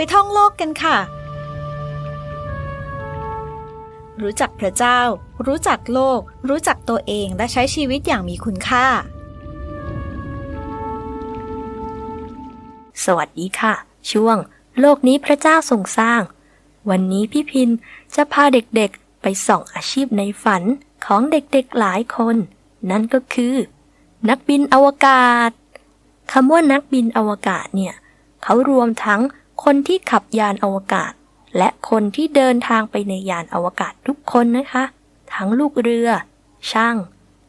ไปท่องโลกกันค่ะ รู้จักพระเจ้า รู้จักโลก รู้จักตัวเองและใช้ชีวิตอย่างมีคุณค่า สวัสดีค่ะ ช่วง โลกนี้พระเจ้าทรงสร้าง วันนี้พี่พินจะพาเด็กๆ ไปส่องอาชีพในฝันของเด็กๆหลายคน นั่นก็คือ นักบินอวกาศคำว่านักบินอวกาศเนี่ย เขารวมทั้ง คนที่ขับยานอวกาศ และคนที่เดินทางไปในยานอวกาศทุกคนนะคะ ทั้งลูกเรือ ช่าง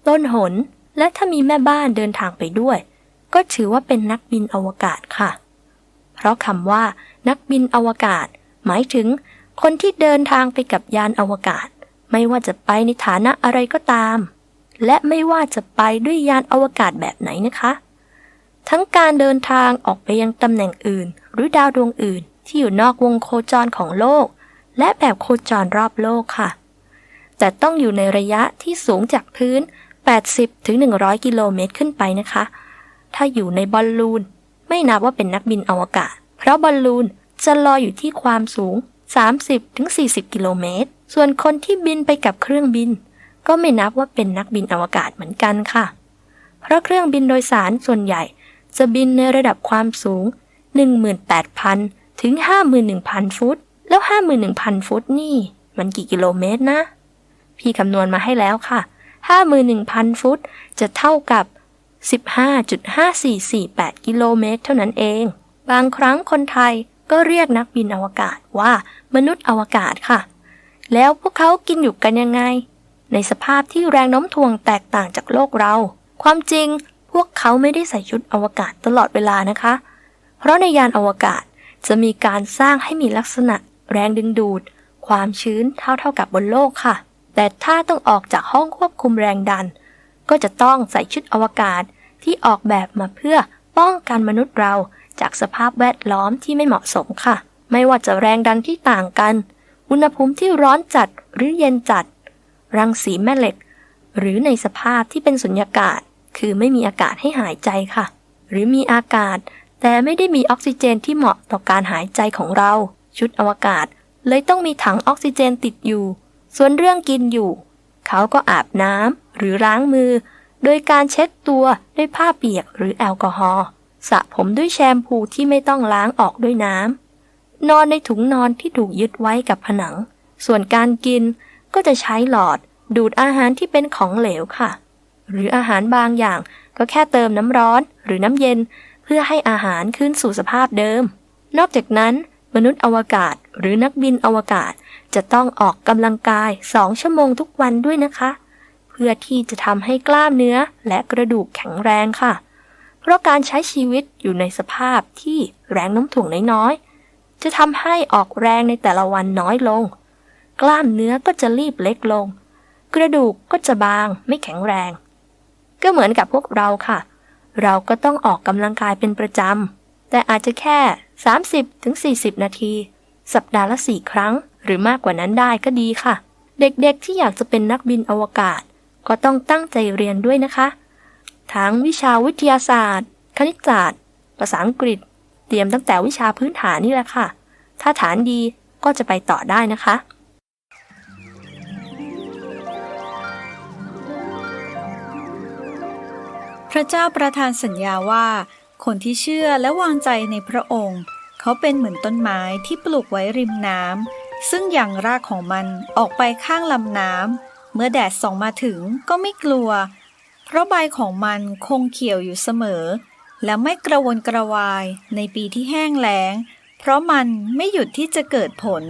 ต้นหน และถ้ามีแม่บ้านเดินทางไปด้วย ก็ถือว่าเป็นนักบินอวกาศค่ะ เพราะคำว่า นักบินอวกาศ หมายถึง คนที่เดินทางไปกับยานอวกาศ ไม่ว่าจะไปในฐานะอะไรก็ตาม และไม่ว่าจะไปด้วยยานอวกาศแบบไหนนะคะ ทั้งการเดินทางออกไปยังตำแหน่งอื่น หรือดาวดวงอื่น ที่อยู่นอกวงโคจรของโลก และแบบโคจรรอบโลกค่ะ แต่ต้องอยู่ในระยะที่สูงจากพื้น 80-100 กิโลเมตรขึ้นไปนะคะ ถ้าอยู่ในบอลลูน ไม่นับว่าเป็นนักบินอวกาศ เพราะบอลลูนจะลอยอยู่ที่ความสูง 30-40 กิโลเมตร ส่วนคนที่บินไปกับเครื่องบิน ก็ไม่นับว่าเป็นนักบินอวกาศเหมือนกันค่ะ เพราะเครื่องบินโดยสารส่วนใหญ่ จะบินในระดับความสูง 18,000 ถึง 51,000 ฟุต แล้ว 51,000 ฟุตนี่ มันกี่กิโลเมตรนะ พี่คำนวณมาให้แล้วค่ะ 51,000 ฟุตจะเท่ากับ 15.5448 กิโลเมตร เท่านั้นเอง บางครั้งคนไทยก็เรียกนักบินอวกาศว่ามนุษย์อวกาศค่ะ แล้วพวกเขากินอยู่กันยังไง ในสภาพที่แรงโน้มถ่วงแตกต่างจากโลกเรา ความจริง พวกเขาไม่ได้ใส่ชุดอวกาศตลอดเวลานะคะ เพราะในยานอวกาศจะมีการสร้างให้มีลักษณะ แรงดึงดูด ความชื้นเท่าเท่ากับบนโลกค่ะ แต่ถ้าต้องออกจากห้องควบคุมแรงดัน ก็จะต้องใส่ชุดอวกาศที่ออกแบบมาเพื่อป้องกันมนุษย์เราจากสภาพแวดล้อมที่ไม่เหมาะสมค่ะ ไม่ว่าจะแรงดันที่ต่างกัน อุณหภูมิที่ร้อนจัดหรือเย็นจัด รังสีแม่เหล็ก หรือในสภาพที่เป็นสุญญากาศ คือไม่มีอากาศให้หายใจค่ะ หรือมีอากาศ แต่ไม่ได้มีออกซิเจนที่เหมาะต่อการหายใจของเรา ชุดอวกาศ เลยต้องมีถังออกซิเจนติดอยู่ ส่วนเรื่องกินอยู่ เขาก็อาบน้ำหรือล้างมือ โดยการเช็ดตัวด้วยผ้าเปียกหรือแอลกอฮอล์สระผมด้วยแชมพูที่ไม่ต้องล้างออกด้วยน้ำนอนในถุงนอนที่ถูกยึดไว้กับผนัง ส่วนการกินก็จะใช้หลอดดูดอาหารที่เป็นของเหลวค่ะ หรืออาหารบางอย่าง ก็แค่เติมน้ำร้อนหรือน้ำเย็น เพื่อให้อาหารขึ้นสู่สภาพเดิม นอกจากนั้น มนุษย์อวกาศหรือนักบินอวกาศ จะต้องออกกำลังกาย2ชั่วโมงทุกวันด้วยนะคะ เพื่อที่จะทำให้กล้ามเนื้อและกระดูกแข็งแรงค่ะ เพราะการใช้ชีวิตอยู่ในสภาพที่แรงน้มถ่วงน้อยๆจะทำให้ออกแรงในแต่ละวันน้อยลง กล้ามเนื้อก็จะรีบเล็กลง กระดูกก็จะบางไม่แข็งแรง ก็เหมือนกับพวกเราค่ะ เราก็ต้องออกกำลังกายเป็นประจำ แต่อาจจะแค่ 30-40 นาที สัปดาห์ละ 4 ครั้ง หรือมากกว่านั้นได้ก็ดีค่ะ เด็กๆที่อยากจะเป็นนักบินอวกาศ ก็ต้องตั้งใจเรียนด้วยนะคะ ทั้งวิชาวิทยาศาสตร์ คณิตศาสตร์ ภาษาอังกฤษ เตรียมตั้งแต่วิชาพื้นฐานนี่แหละค่ะ ถ้าฐานดีก็จะไปต่อได้นะคะ พระเจ้าประทานสัญญาว่า คนที่เชื่อและวางใจในพระองค์ เขาเป็นเหมือนต้นไม้ที่ปลูกไว้ริมน้ำซึ่งอย่างรากของมันออกไปข้างลำน้ำเมื่อแดดส่องมาถึงก็ไม่กลัว เพราะใบของมันคงเขียวอยู่เสมอ และไม่กระวนกระวายในปีที่แห้งแล้ง เพราะมันไม่หยุดที่จะเกิดผล